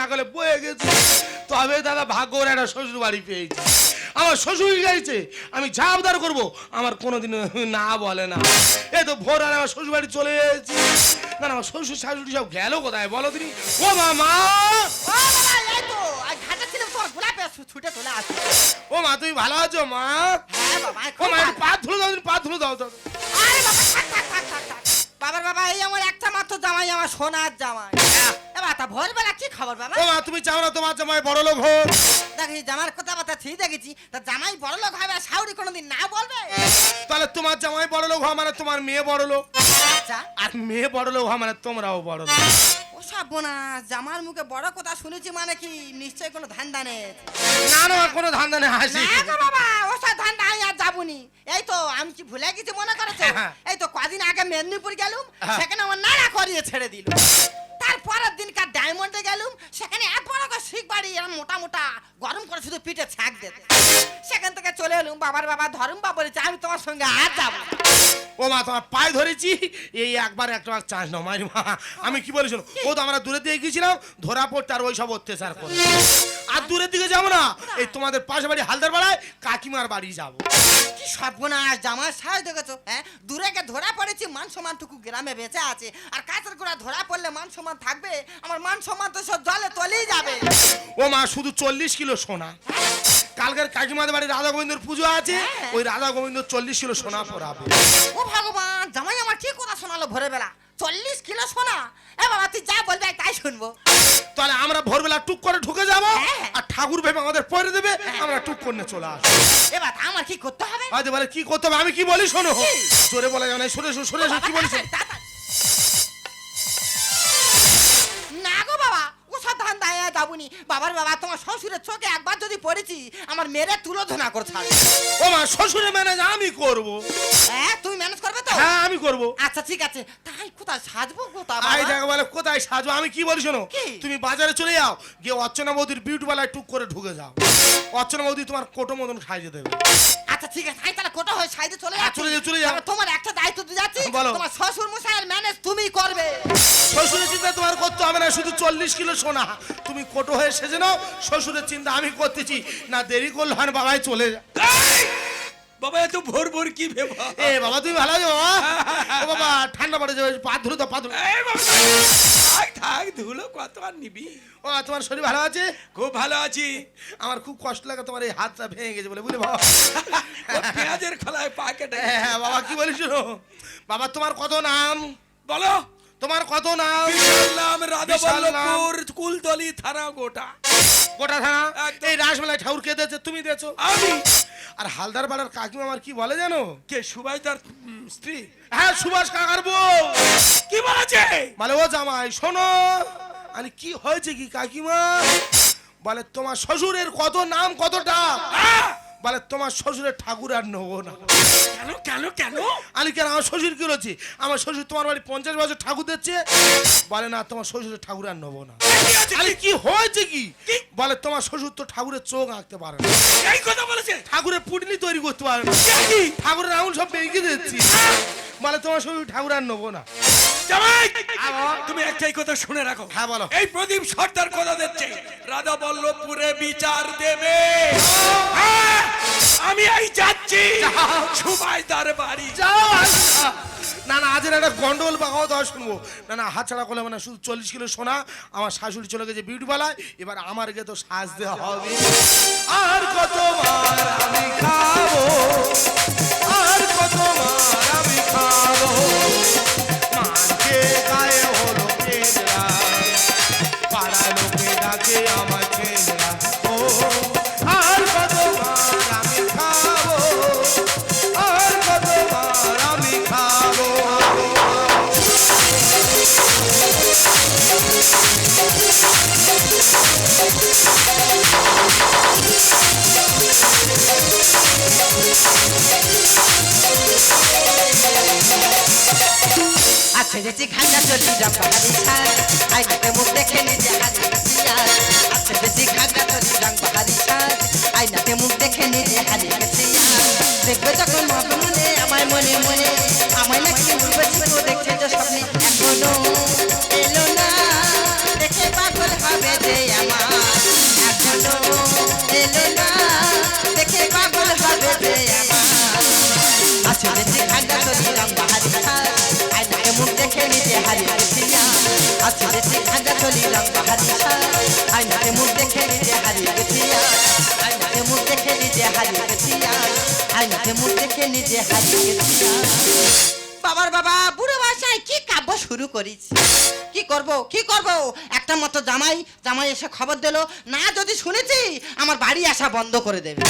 ডাকলে বয়ে গেছে। তবে দাদা ভাগ্য করে একটা শ্বশুর বাড়ি পেয়েছি। আমার শ্বশুর গেছে আমি যা আবদার করব আমার কোনোদিন না বলে না। এই তো ভোর আর আমার শ্বশুর বাড়ি চলে এসেছি। না আমার শ্বশুর শাশুড়ি সব গেল কোথায় বলো তুমি? ও মামা! ছুটে চলে ও মা তুমি ভালো আছো মা? হ্যাঁ বাবা ও মা। পা ধুলো দাও তুমি, পা ধুলো দাও তো আরে বাবা বাবার বাবা এই আমার একটা মাত্র জামাই আমার সোনার জামাই। এবার তা ভোরবেলা কি খবর বাবা? ও মা তুমি চাও না তোমার জামাই বড় লোক হোক? দেখি জামার কথা বার্তা ঠিক দেখেছি। তা জামাই বড় লোক হবে কোনোদিন না বলবে? তাহলে তোমার জামাই বড় লোক হওয়া মানে তোমার মেয়ে বড় লোক? আচ্ছা। আর মেয়ে বড় লোক হওয়া মানে তোমরাও বড় লোক। ও সব বোনা জামার মুখে বড় কথা শুনেছি মানে কি? নিশ্চয়ই কোনো ধান নেই। না না কোনো ধান্দা নেই হাসি। না গো বাবা ও সব ধান আমি আর যাবনি। এই তো আমি কি ভুলে গেছি মনে করেছ? হ্যাঁ। এই তো কদিন আগে মেদিনীপুর গেলুম হ্যাঁ। সেখানে আমার নাড়া করিয়ে ছেড়ে দিল। তারপরের ডায়মন্ডে গেলুম, সেখানে এক বড় করে শিখ বাড়ি, এরম মোটা মোটা, গরম করে শুধু পিঠে ছাক দিতে। সেখান থেকে চলে এলুম, বাবার বাবা ধরুম বা বলেছে, আমি তোমার সঙ্গে আর যাব ও মা, তোমার পায়ে ধরেছি, এই একবার একটা চান্স নাও মারি মা। আমি কি বলি শোনো, ও তো আমরা দূরের দিকে গিয়েছিলাম, ধরা পড়তে আর ওই সব অত্যাচার করে। আর দূরের দিকে যাব না, এই তোমাদের পাশে বাড়ি হালদার পাড়ায় কাকিমার বাড়ি যাব। কি সর্বনাশ জামার সাজ দেখেছ? হ্যাঁ? দূরে গিয়ে ধরা পড়েছি মান সম্মানটুকু গ্রামে বেঁচে আছে। আর কাঁচের গোড়া ধরা পড়লে মান সম্মান থাকবে? আমার মান সম্মান তো সব জলে তলেই যাবে। ও মা শুধু চল্লিশ কিলো সোনা। কালকের কাকিমাদের বাড়ি রাধা গোবিন্দর পুজো আছে হ্যাঁ। ওই রাধা গোবিন্দ চল্লিশ কিলো সোনা পরাবে। ও ভগবান জামাই আমার কি কথা শোনালো ভোরবেলা? চল্লিশ কিলো সোনা? এ বাবা তুই যা বলবে আমি তাই শুনব। তাহলে আমরা ভোরবেলা টুক করে ঢুকে যাব হ্যাঁ। আর ঠাকুর ভেবে আমাদের পরে দেবে আমরা টুক করে চলে আসব। এবার আমার কি করতে হবে? আজ বলে কি করতে হবে? আমি কি বলি শোনো? জোরে বলা যায় না সরে সরে সরে সরে কি বলি শোনো। তাড়াতাড়ি, তাড়াতাড়ি। না গো বাবা ও ধান দায় যাবুনি বাবার বাবা তোমার শ্বশুরের চোখে একবার যদি পড়েছি আমার মেরে তুলো ধনা করে ছাড়বে। ও মা শ্বশুরের ম্যানেজ আমি করব। হ্যাঁ তুমি ম্যানেজ করবে তো? হ্যাঁ আমি করব। আচ্ছা ঠিক আছে। কোথায় সাজবো? কোথায় আই দেখো বলে কোথায় সাজো আমি কি বলি শোনো? কি? তুমি বাজারে চলে যাও গিয়ে অর্চনা বৌদির বিউটি বেলায় টুক করে ঢুকে যাও। অর্চনা বৌদি তোমার কোটো মতন সাজিয়ে দেবে। আচ্ছা ঠিক আছে আমি তাহলে কোটা হয়ে সাইডে চলে হ্যাঁ, যাচ্ছি। চলে যাও, চলে যাও। তোমার একটা দায়িত্ব দিয়ে যাচ্ছি বলো। তোমার শ্বশুর মশাইয়ের ম্যানেজ তুমি করবে। শ্বশুরের চিন্তা তোমার করতে হবে না শুধু চল্লিশ কিলো সোনা। তুমি কোটো হয়ে সেজে নাও শ্বশুরের চিন্তা আমি করতেছি। না দেরি করলে হয় বাবাই চলে যা এই! বাবা এত ভোর ভোর কি ভেবা এ বাবা তুমি ভালো আছো বাবা? ও বাবা ঠান্ডা পড়ে যাবে পা ধুলো তো পা ধুলো। এই বাবা, থাক থাক ধুলো কত আর নিবি? ও তোমার শরীর ভালো আছে? খুব ভালো আছি। আমার খুব কষ্ট লাগে তোমার এই হাতটা ভেঙে গেছে বলে বুঝলে বাবা? পেঁয়াজের খোলায় পা কেটে গেছে। হ্যাঁ বাবা কি বলিস বাবা তোমার কত নাম? বলো। তোমার কত নাম? নাম। রাধাবল্লভপুর কুলতলি থানা গোটা। গোটা থানা? এই রাসমেলায় ঠাকুর কে দিয়েছে? তুমি দিয়েছ। আমি। আর হালদার পাড়ার কাকিমা আমার কি বলে জানো? কে সুভাষদার তার স্ত্রী? হ্যাঁ সুভাষ কাকার বউ। কি বলেছে? বলে ও জামাই শোনো। আরে কি হয়েছে কি কাকিমা? বলে তোমার শ্বশুরের কত নাম কতটা? আহ! বলে তোমার শ্বশুরের ঠাকুর আর নেব না। কেন কেন কেন? আমি কেন আমার শ্বশুর কি রয়েছে আমার শ্বশুর তোমার বাড়ি পঞ্চাশ বছর ঠাকুর দিচ্ছে। বলে না তোমার শ্বশুরের ঠাকুর আর নেব না। আরে কি? হয়েছে কি? বলে তোমার শ্বশুর তো ঠাকুরের চোখ আঁকতে পারে না। এই কথা বলেছে? ঠাকুরের পুটনি তৈরি করতে পারে না। ঠাকুরের আঙুল সব বেরিয়ে দিচ্ছি। বলে তোমার শ্বশুর ঠাকুর আর নেব না। তুমি একটাই কথা শুনে রাখো। হ্যাঁ, বলো। এই প্রদীপ সর্দার কথা দিচ্ছে। রাধা বল্লভপুরে বিচার দেবে। হ্যাঁ, আমি এই যাচ্ছি। সুবাইদার বাড়ি যাও। না না আজের একটা গন্ডগোল বা কথা শুনব। না না হাত ছাড়া করলে মানে শুধু চল্লিশ কিলো সোনা আমার শাশুড়ি চলে গেছে বিউটি বেলায় এবার আমার গে তো সাজ দেওয়া হবে। আর কতবার আমি খাব? আর কত হাজি হাসিয়া দেখবে হবে মনে আমার মনে মনে আমায় নাকি দেখছে তো স্বপ্নে এখনও নিজে হারিয়েছিলাম বাবার বাবা বুড়ো বাসায় কি কাব্য শুরু করিস কি করব? কি করব? একটা মতো জামাই জামাই এসে খবর দিল, না, যদি শুনেছি, আমার বাড়ি আসা বন্ধ করে দেবে।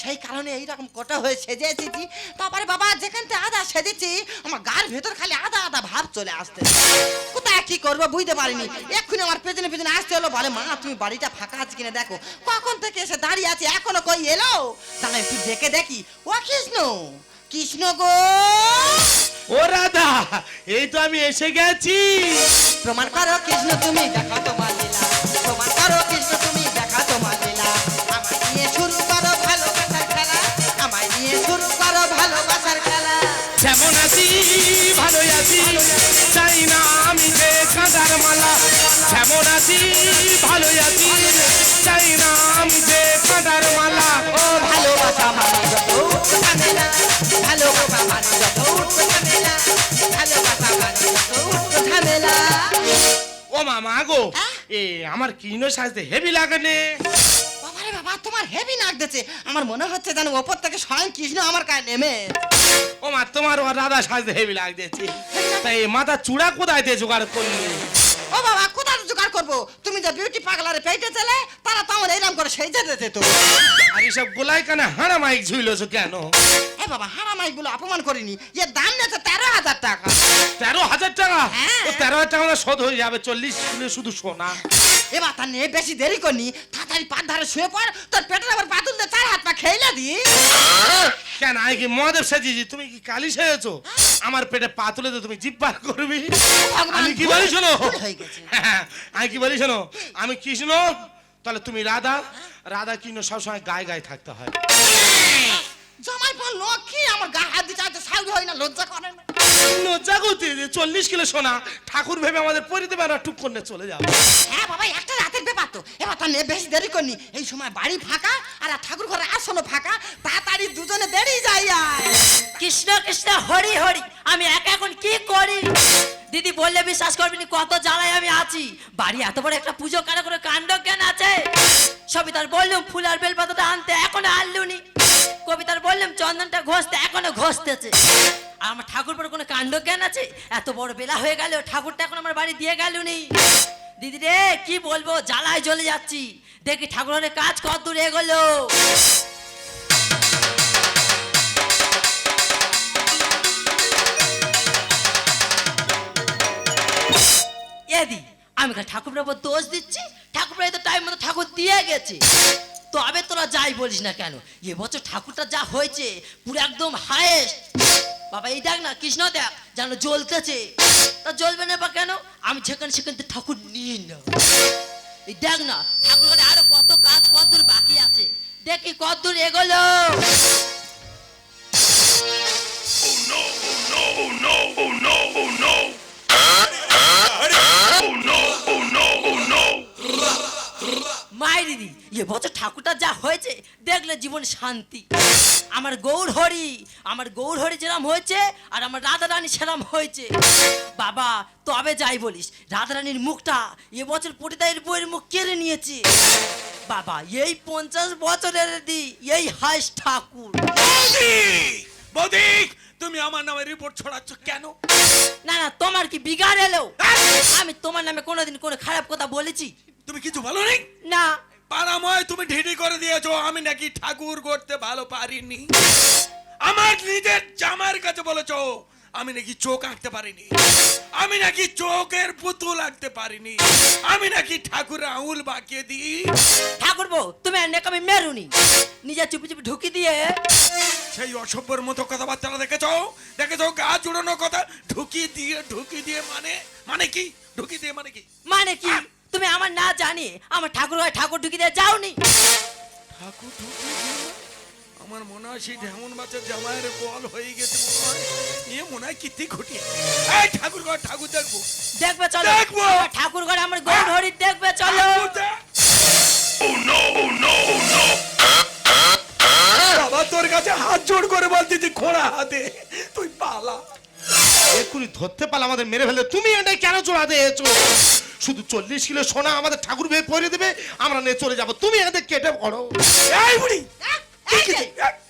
সেই কারণে এইরকম কোটা হয়ে সেজে এসেছি তারপরে বাবা যেখানতে আদা সেজেছি, আমার গার ভেতর খালি আদা আদা ভাব চলে আসতে কোথায় কি করব বুঝতে পারিনি। এক্ষুনি আমার পেছনে পেছনে আসতে হলো, বলে, মা, তুমি বাড়িটা ফাঁকা আছে কিনা দেখো। কখন থেকে এসে দাঁড়িয়ে আছে, এখনও কই এলো? দাঁড়া একটু দেখে দেখি। ও কৃষ্ণ কৃষ্ণ গো! ও রাধা এই তো আমি এসে গেছি। প্রমাণ করো কৃষ্ণ তুমি দেখা তোমার লীলা। প্রমাণ করো কৃষ্ণ তুমি দেখা তোমার লীলা। আমায় নিয়ে শুরু করো ভালোবাসার খেলা। আমায় নিয়ে শুরু করো ভালোবাসার খেলা। যেমন আছি ভালোই আছি চাই না আমি যে কাঁদার মালা। যেমন আছি ভালোই আছি চাই না আমি যে কাঁদার মালা। ও ভালোবাসা মানে মামা গো? এ আমার কিনো সাজতে হেভি লাগে নে বাবারে বাবা তোমার হেভি লাগতেছে। আমার মনে হচ্ছে যেন ওপর থেকে স্বয়ং কৃষ্ণ আমার গায়ে নেমে। ও মা তোমার ও রাধা সাজতে হেভি লাগতেছে। তাই মাথা চূড়া কোথায় দিয়ে জোগাড় করলি? ও বাবা কোথায় জোগাড় করব। তুমি যে বিউটি পাগলারে পেটে চলে তারা তো আমার এইরকম করে সেই যেতে তো। আর এসব গোলাই কানে হাঁড়া মাইক ঝুইলছো কেন? এ বাবা হারামাই গুলো অপমান করিনি। এ দাম নিয়েছে তেরো হাজার টাকা। তেরো হাজার টাকা? হ্যাঁ। ও তেরো হাজার টাকা শোধ হয়ে যাবে চল্লিশ কিলো শুধু সোনা। এবার তার নিয়ে বেশি দেরি করনি। তাড়াতাড়ি পাত ধারে শুয়ে পড় তোর পেটের আবার পাতুল দিয়ে চার খেয়ে দি। কেন আমি কি মহাদেব সাজিয়েছি তুমি কি কালি সেজেছো? আমার পেটে পা তুলে তো তুমি জিভ পার করবি আমি কি বলি শোনো? আমি কি বলি শোনো? আমি কৃষ্ণ তাহলে তুমি রাধা। রাধা কৃষ্ণ সবসময় গায়ে গায়ে থাকতে হয়। জামাই লক্ষ্মী আমার গা হাত দিয়ে চাইতে সাউরি হয় না লজ্জা করে না। লজ্জা করতে চল্লিশ কিলো সোনা ঠাকুর ভেবে আমাদের পরিতে বেড়া টুক করে চলে যাবে হ্যাঁ বাবা একটা রাতের ব্যাপার তো। এবার তার বেশি দেরি করনি। এই সময় বাড়ি ফাঁকা আর ঠাকুর ঘরে ফাঁকা। তাড়াতাড়ি দুজনে দেরি যাই কৃষ্ণ কৃষ্ণ হরি হরি আমি একা এখন কি করি? দিদি বললে বিশ্বাস করবি না কত জ্বালায় আমি আছি। বাড়ি এত বড় একটা পুজো কেন করে কাণ্ড জ্ঞান আছে? সবিতার বললাম ফুল আর বেলপাতাটা আনতে এখনও আনলুনি। কবিতার বললাম, চন্দনটা ঘষতে, এখনও ঘষতেছে। আমার ঠাকুর পর কোনো কাণ্ড জ্ঞান আছে? এত বড় বেলা হয়ে গেল, ঠাকুরটা এখন আমার বাড়ি দিয়ে গেল নি। দিদি রে, কি বলব, জ্বালায় জ্বলে যাচ্ছি। দেখি ঠাকুরের কাজ কত দূর এগোলো। এদি আমি ঠাকুরের উপর দোষ দিচ্ছি। ঠাকুর তো টাইম মতো ঠাকুর দিয়ে গেছে। তবে তোরা যাই বলিস না কেন এবছর ঠাকুরটা যা হয়েছে পুরো একদম হায়েস্ট বাবা এই দেখ না কৃষ্ণ দেখ যেন জ্বলতেছে তা জ্বলবে না বা কেন আমি সেখানে সেখান ঠাকুর নিই না এই দেখ না ঠাকুর আরও কত কাজ কত দূর বাকি আছে দেখি কত দূর এগোলো মায়ের দিদি। এ বছর ঠাকুরটা যা হয়েছে দেখলে জীবন শান্তি। আমার গৌর হরি আমার গৌর হরি যেরাম হয়েছে আর আমার রাধা রানী সেরাম হয়েছে। বাবা তবে যাই বলিস রাধা রানীর মুখটা এবছর পটিদায়ের বইয়ের মুখ কেড়ে নিয়েছে। বাবা এই পঞ্চাশ বছরের দি এই হাইস ঠাকুর। বৌদি! তুমি আমার নামে রিপোর্ট ছড়াচ্ছ কেন? না না তোমার কি বিগাড় এলো? আমি তোমার নামে কোনোদিন কোনো খারাপ কথা বলেছি? তুমি কিছু বলো নি? না। পাড়াময় তুমি ঢিডি করে দিয়েছ আমি নাকি ঠাকুর করতে ভালো পারিনি। আমার নিজের জামার কাছে বলেছ আমি নাকি চোখ আঁকতে পারিনি। আমি নাকি চোখের পুতুল আঁকতে পারিনি। আমি নাকি ঠাকুর আঙুল বাঁকিয়ে দিই। ঠাকুর বউ তুমি আর নেকামি মেরুনি নিজে চুপি চুপি ঢুকি দিয়ে। সেই অসভ্যর মতো কথাবার্তা দেখেছ? দেখেছ গা জুড়ানো কথা? ঢুকি দিয়ে ঢুকি দিয়ে মানে মানে কি? ঢুকি দিয়ে মানে কি? মানে কি? তুমি আমার না জানি আমার ঠাকুর ঘরে ঠাকুর ঢুকি দিয়ে যাওনি। ঠাকুর ঢুকি আমার মনে হয় সেই ঢেমন বাচ্চার জামাইয়ের বল হয়ে গেছে মনে হয়। এ মনে হয় কীর্তি ঘটিয়ে এই ঠাকুর ঘর ঠাকুর দেখব। দেখবে চলো। দেখব। ঠাকুর ঘরে আমার গৌর হরি দেখবে চলো। ঠাকুর দেখ। বাবা তোর কাছে হাত জোড় করে বলতেছি খোঁড়া হাতে। তুই পালা। এক্ষুনি ধরতে পারলে আমাদের মেরে ফেলে তুমি এটা কেন চড়াতে এসো শুধু চল্লিশ কিলো সোনা আমাদের ঠাকুর ভেবে পরে দেবে। আমরা নিয়ে চলে যাব। তুমি এদের কেটে পড়ো। এই বুড়ি! হ্যাঁ?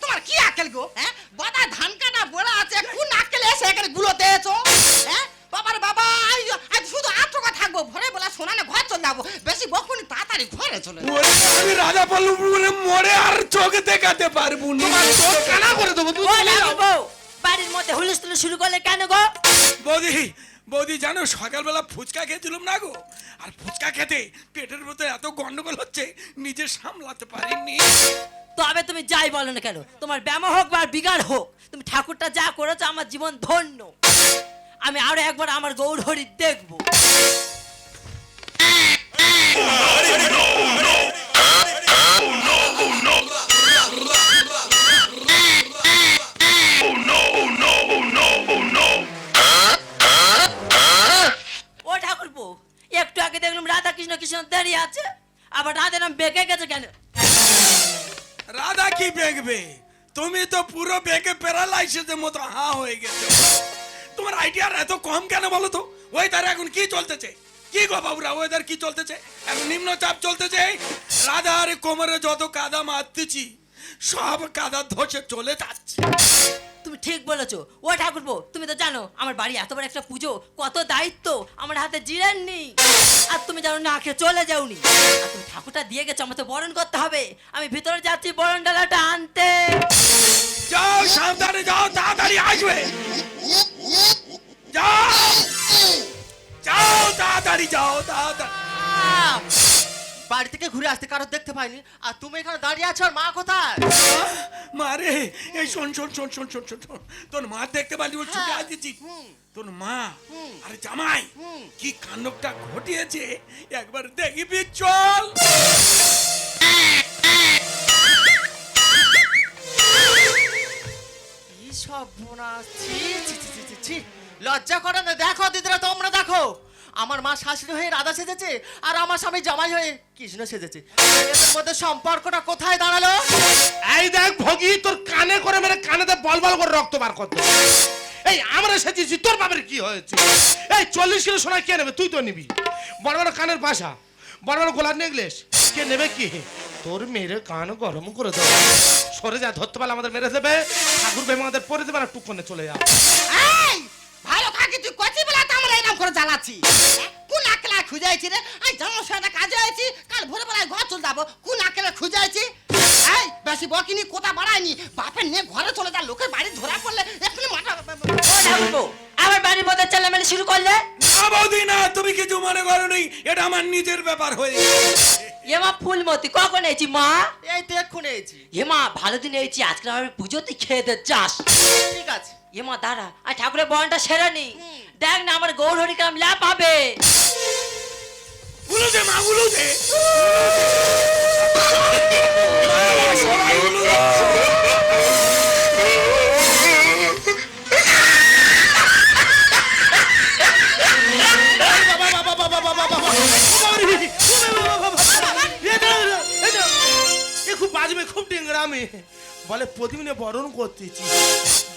তোমার কি আকেল গো? হ্যাঁ? গদা ধান কাটা বলা আছে কোন আকেল এসে এখানে গুলোতে এসো? হ্যাঁ? বাবার বাবা আজ শুধু আটকা থাকব ঘরে বলা সোনা না ঘর চলে যাব। বেশি বকুনি তাড়াতাড়ি ঘরে চলে আমি রাজা পালু মরে আর চোখে দেখাতে পারব না। চোখ কানা করে দেবো বাড়ির মধ্যে হুলস্থুল শুরু করলে কেন গো? বৌদি বৌদি জানো সকালবেলা ফুচকা খেয়েছিলাম না গো আর ফুচকা খেতে পেটের মধ্যে এত গন্ডগোল হচ্ছে নিজে সামলাতে পারিনি তবে তুমি যাই বলো না কেন তোমার ব্যামো হোক বা বিগাড় হোক তুমি ঠাকুরটা যা করেছ আমার জীবন ধন্য আমি আরও একবার আমার গৌর হরি দেখব প্যারালাইসিসের মতো হা হয়ে গেছো। তোমার আইডিয়ার এত কম কেন বলো তো? ওয়েদার এখন কি চলতেছে? কি গো বাবুরা ওয়েদার কি চলতেছে? এখন নিম্নচাপ চলতেছে। রাধার কোমরে যত কাদা মারতেছি, সব কাদা ধসে চলে যাচ্ছে। তুমি ঠিক বলেছ। ও ঠাকুরপো, তুমি তো জানো, আমার বাড়ি এত বড় একটা পুজো, কত দায়িত্ব, আমার হাতে জিরেন নেই। আর তুমি জানো না খেয়ে চলে যাওনি। আর তুমি ঠাকুরটা দিয়ে গেছো আমার তো বরণ করতে হবে। আমি ভিতরে যাচ্ছি বরণ ডালাটা আনতে। যাও সাবধানে যাও তাড়াতাড়ি আসবে। যাও। যাও তাড়াতাড়ি যাও তাড়াতাড়ি! বাড়ি থেকে ঘুরে আসতে কারও দেখতে পাইনি। আর তুমি এখানে দাঁড়িয়ে আছো আর মা কোথায়? মারে এই শোন শোন শোন শোন শোন শোন শোন। তোর মা দেখতে পারলি ওর ছুটে। আসছি তোর মা। আরে জামাই কি কাণ্ডটা ঘটিয়েছে? একবার দেখিবি চল। লজ্জা করে না? দেখো, দিদিরা, তোমরা দেখো। আমার মা শাশুড়ি হয়ে রাধা সেজেছে আর আমার স্বামী জামাই হয়ে কৃষ্ণ সেজেছে। এদের মধ্যে সম্পর্কটা কোথায় দাঁড়াল? এই দেখ, ভগি, তোর কানে করে মেরে কানেতে বল বল করে রক্ত বার করতে এই, আমরা এসেছি তোর বাবার কি হয়েছে? এই, চল্লিশ কিলো সোনা কে নেবে? তুই তো নিবি। বড় বড় কানের পাশা বড় বড় গোলার নেকলেস, কে নেবে কি? তোর মেরে কান গরম করে দেবো সরে যা ধরতে পারলে আমাদের মেরে দেবে। ঠাকুর বেমা আমাদের পরে দেবে না টুকনে চলে যা এই ভালো কাকে তুই কচি বেলা তো আমরা এরকম করে জ্বালাচ্ছি। কোন আকলা খুঁজাইছি রে। আমি জানো সেটা কাজে আইছি কাল ভোরে বেলায় ঘর চলে যাব। কোন আকলা খুঁজাইছি। এই বেশি বকিনি কোথা বাড়ায়নি বাপের নিয়ে ঘরে চলে যা লোকের বাড়ি ধরা পড়লে এক্ষুনি মাথা আমার বাড়ির মধ্যে চেলামেলি শুরু করলে? না বৌদি না মনে করো নি এটা আমার নিজের ব্যাপার হয়ে গেছে। এমা ফুলমতি কখন এসেছি মা? এই তো এক্ষুনি এসেছি। এমা ভালো দিন এসেছি আজকে আমার পুজোতে খেয়ে দে চাস ঠিক আছে। এমা দাঁড়া আর ঠাকুরের বনটা সেরে নি। দেখ না আমার গৌর হরি কাম ল্যাপ হবে উলু দে মা উলু দে সবাই উলু দে। খুব বাজবে খুব ডিংরামে বলে প্রতিদিনে বরণ করতেছি।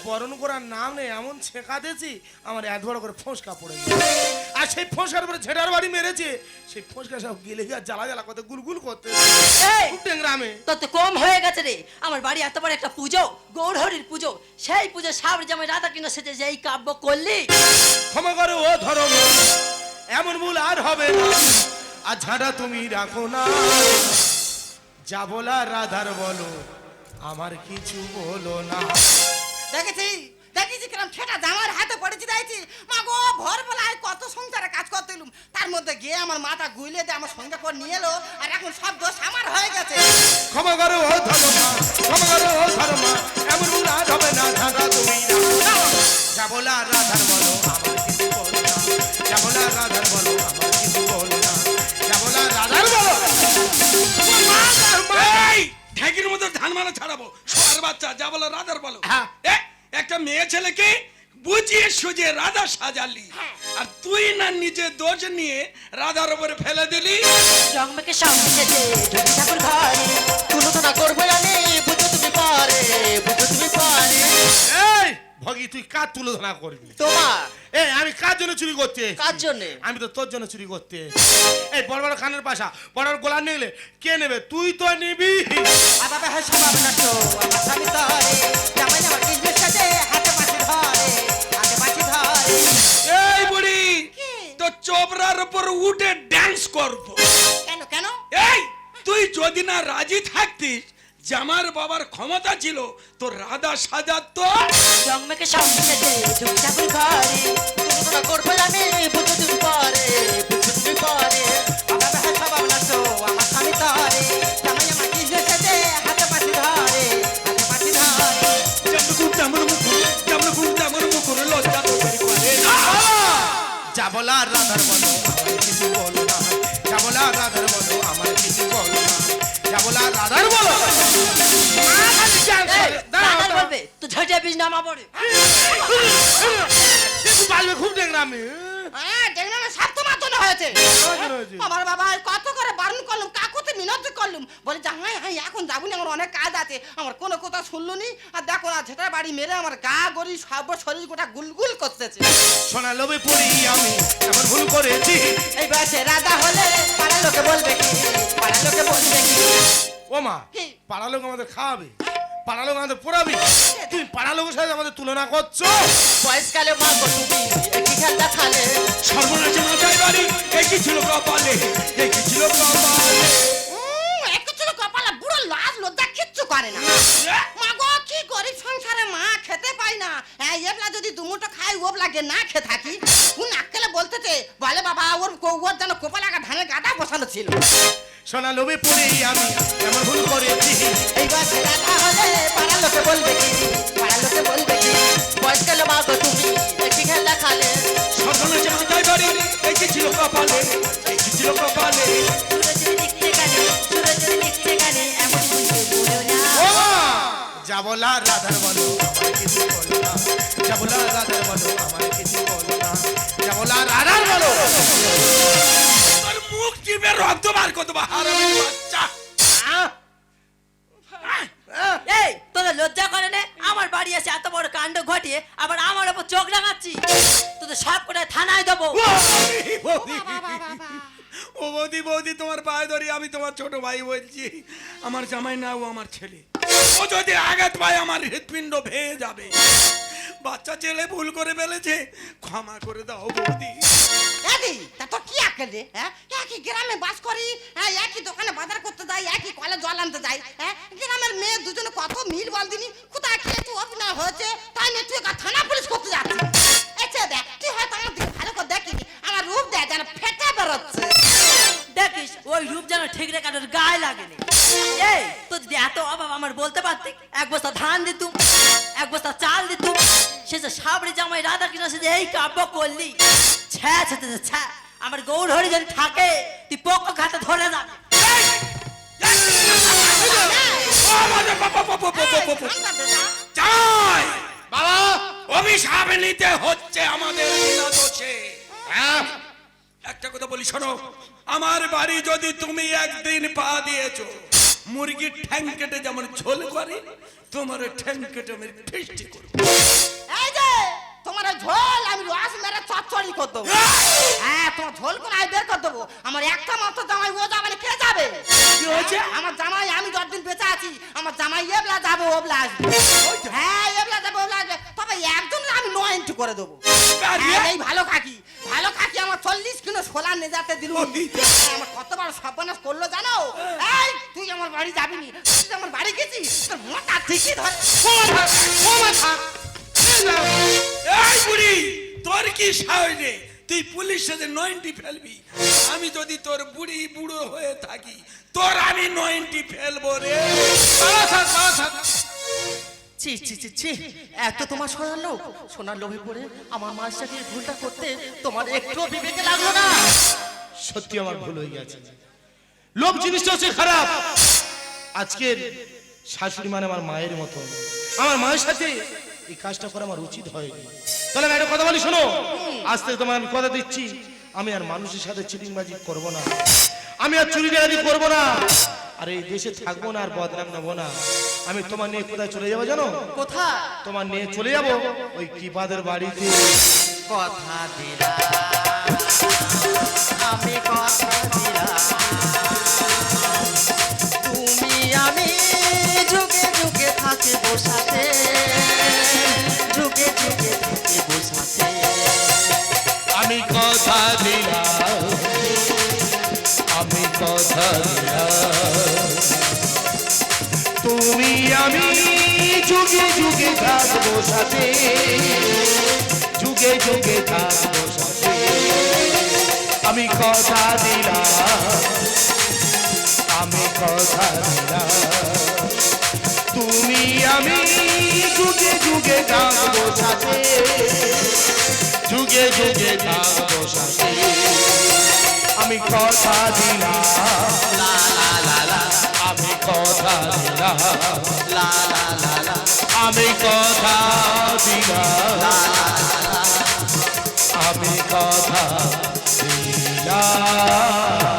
বরণ করার নাম নেই এমন ছেঁকাতেছি আমার এত বড় করে ফোঁসকা পড়ে গেছে। আর সেই ফোঁসকার পরে ঝেটার বাড়ি মেরেছে সেই ফোঁসকা সব গেলে গিয়ে জ্বালা জ্বালা করতে গুলগুল করতে। খুব ডিংরামে তোর তো কম হয়ে গেছে রে। আমার বাড়ি এত বড় একটা পুজো গৌর হরির পুজো। সেই পুজো সাবর জামাই রাধা কিনা সেজে যে এই কাব্য করলি। ক্ষমা করো ও ধর্ম এমন ভুল আর হবে না। আর ঝাঁটা তুমি রাখো না। যা বলা রাধার বলো আমার কিছু বলো না। দেখেছি দেখেছি কিরম ছেটা জামার হাতে পড়েছি দেখছি। মা গো ভোর বেলায় কত সংসারে কাজ করতে এলুম তার মধ্যে গিয়ে আমার মাথা গুইলে দিয়ে আমার সঙ্গে করে নিয়ে এলো আর এখন সব দোষ আমার হয়ে গেছে। ক্ষমা করো ও ধর্মা ক্ষমা করো ও ধর্মা এমন আর হবে না ঝাঁটা তুমি না। যা বলা রাধার বলো আমার কিছু বলো না। যা বলা রাধার বলো আমার কিছু বলো না। যা বলা রাধার বলো ঢেকির মতো ধান মারা ছাড়াবো। সোয়ার বাচ্চা যা বলো রাধার বলো। হ্যাঁ। একটা মেয়ে ছেলেকে বুঝিয়ে সুঝিয়ে রাধা সাজালি। আর তুই না নিজে দোষ নিয়ে রাধার উপরে ফেলে দিলি। রংমেকে সামনে ঠাকুর ঘরে। তুলনা করব আমি বুঝো তুমি পারে বুঝো তুমি পারে। এই ভগি তুই কার তুলোধনা করবি? তোমার? এই আমি কার জন্য চুরি করতে? কার জন্যে? আমি তো তোর জন্য চুরি করতে। এই বড় বড় কানের পাশা বড় বড় গোলা নিলে কে নেবে? তুই তো নিবি। আবার হ্যাঁ আপনার তো আমার স্বামী তরে জামাই আমার বিজনেস সাথে? হাতে পাশে ধরে হাতে পাশে ধরে। এই বুড়ি তো চোপড়ার উপর উঠে ড্যান্স করব। কেন কেন? এই না রাজি থাকতিস জামার বাবার ক্ষমতা ছিল তো রাধা সাজাতো জন্মকে সঙ্গেতে চুপচাপ ঘরে। তোমরা করব আমি বুঝো তুমি পরে বুঝো তুমি পরে। আমার ভাষা বাবলা তো আমার স্বামী তরে। জামাই আমার কৃষ্ণ সাথে হাতে পাশি ধরে হাতে পাশি ধরে। যেমন গুণ তেমন মুকুর যেমন গুণ তেমন মুকুর লজ্জা তো বের করে না। যা বলা রাধার বলো আমার কিছু বলো না। যা বলা রাধার বলো আমার কিছু বলো না। রাধার বলো। তো নামা পড়ে। খুব দেখলাম হ্যাঁ? আমার বাবা কত করে বারণ করলাম কাকুতে মিনতি করলুম। বলে যা হাই হাই এখন যাব না আমার অনেক কাজ আছে। আমার কোনো কথা শুনলো নি আর দেখো না ঝেটা বাড়ি মেরে আমার গা গড়ি সব শরীর গোটা গুলগুল করতেছে। সোনা লোভে পড়ি আমি এমন ভুল করেছি। এই বয়সে রাজা হলে পাড়ার লোকে বলবে কি? পাড়ার লোকে বলবে কি? ও মা লোক আমাদের খাওয়াবে পাড়া লোক আমাদের পড়াবে। তুমি পাড়া লোকের সাথে আমাদের তুলনা করছ? বয়সকালে মা তুমি একই খেলা খালে। সর্বনাশে মাথায় বাড়ি একই ছিল কপালে একই ছিল কপালে। উম, ছিল কপালে বুড়ো লাজ লজ্জা কিচ্ছু করে না। মা গরিব সংসারে মা খেতে পাই না। হ্যাঁ এবলা যদি দুমুটো খাই ওব লাগে না খেয়ে থাকি। কোন আক্কেলে বলতেছে বলে বাবা ওর ওর যেন কোপা লাগা ধানের গাদা বসানো ছিল। সোনা লোভে পড়ি আমি এমন ভুল করেছি। এই বয়সে রাজা হলে পাড়ার লোকে বলবে কি? পাড়ার লোকে বলবে কি? বয়সকালে মা গো তুমি একই খেলটা খালে। সর্বনাশে মাথায় বাড়ি একই ছিল কপালে একই ছিল কপালে। যা বলা রাধার বলো আমার কিছু বলো না যা রাধার বলো আমার কিছু বলো না যা রাধার বলো তোর মুখ চিপে রক্ত বার করতে হারামি বাচ্চা এই তোদের লজ্জা করে নে আমার বাড়ি এসে এত বড় কাণ্ড ঘটিয়ে আবার আমার ওপর চোখ রাঙাচ্ছি তোদের সব করে থানায় দেবো ও বৌদি বৌদি, তোমার পায়ে ধরি আমি তোমার ছোট ভাই বলছি। আমার জামাই না, ও আমার ছেলে। ও যদি আঘাত পায়, আমার হৃৎপিণ্ড ভেঙে যাবে। বাচ্চা ছেলে ভুল করে ফেলেছে, ক্ষমা করে দাও বৌদি। তা তো কি হ্যাঁ? একই গ্রামে বাস করি হ্যাঁ একই দোকানে বাজার করতে যাই, একই কলে জল আনতে যাই হ্যাঁ? গ্রামের মেয়ে দুজনে কত মিল বল দিনি, কোথায় কি একটু অভিনয় হয়েছে, তাই নিয়ে তুই থানা পুলিশ করতে যাচ্ছি এসে দেখ, তুই হয়তো আমার দিকে ভালো করে দেখিনি আমার রূপ দেখ, যেন ফেটে বেরোচ্ছে। ওই রূপ যেন ঠিক রে কারোর গায়ে লাগেনি। এই তো যদি এত অভাব আমার বলতে পারতি? এক বস্তা ধান দিতুম এক বস্তা চাল দিতুম সে যে সাবরি জামাই রাধা কৃষ্ণ সে যে এই কাব্য করলি। ছ্যা ছ্যা ছ্যা, আমার গৌর হরি যদি থাকে তুই পক্ষ খাতে ধরে না। বাবা অভিশাপ নিতে হচ্ছে আমাদের হ্যাঁ একটা কথা বলি শোনো। আমার বাড়ি যদি তুমি একদিন পা দিয়েছ মুরগির ঠ্যাং কেটে যেমন ঝোল করে, তোমার ঠ্যাং কেটে আমি ফিস্টি করব। ওই ঝোল আমি রস মেরে চচ্চড়ি করে দেবো। হ্যাঁ তোমার ঝোল করে আমি বের করে দেবো। আমার একটা মাত্র জামাই ও জামাই কে যাবে? কি হয়েছে? আমার জামাই আমি যতদিন বেঁচে আছি আমার জামাই এবলা যাবে ওবলা আসবে। হ্যাঁ এবলা যাবে ওবলা আসবে। তবে একজন আমি নো এন্ট্রি করে দেবো। হ্যাঁ, এই ভালো কাকি। ভালো কাকি আমার চল্লিশ কিলো সোলা নিয়ে যেতে দিল আমার কতবার সর্বনাশ করল জানো? এই তুই আমার বাড়ি যাবি নি? তুই আমার বাড়ি গেছিস? তোর মোটা ঠিকই ধরে। এই বুড়ি তোর কি সাহস রে তুই পুলিশ সাথে নয়েন্টি ফেলবি। আমি যদি তোর বুড়ি বুড়ো হয়ে থাকি তোর আমি নয়েন্টি ফেলব রে। ছি ছি ছি ছি এত তোমার সোনার লোক সোনার লোভে পড়ে আমার মায়ের সাথে ভুলটা করতে তোমার একটু বিবেকে লাগল না। সত্যি আমার ভুল হয়ে গেছে। লোভ জিনিসটা হচ্ছে খারাপ। আজকের শাশুড়ি মানে আমার মায়ের মতো আমার মায়ের সাথে এই কাজটা করা আমার উচিত হয়নি। তাহলে আমি একটা কথা বলি শোনো। আজ থেকে তোমার আমি কথা দিচ্ছি। আমি আর মানুষের সাথে চিটিংবাজি করব না। আমি আর চুরি ডাকাতি করব না। আর এই দেশে থাকব না আর বদনাম নেব না। আমি তোমার নিয়ে কোথায় চলে যাব জানো? কোথায়? তোমার নিয়ে চলে যাব ওই কিপাদের বাড়িতে। কথা দিলা। আমি কথা দিলাম তুমি আমি যুগে যুগে থাকি বসাতে কথা দিলাম আমি যুগে যুগে থাকব সাথে। যুগে যুগে থাকব সাথে। আমি কথা দিলাম। আমি কথা দিলাম। তুমি আমি যুগে যুগে থাকব সাথে। যুগে যুগে থাকব সাথে। আমি কথা দিলাম। লা লা লা লা আমি কথা দিলাম। লা লা লা লা আমি কথা দিলাম। আমি কথা দিলাম।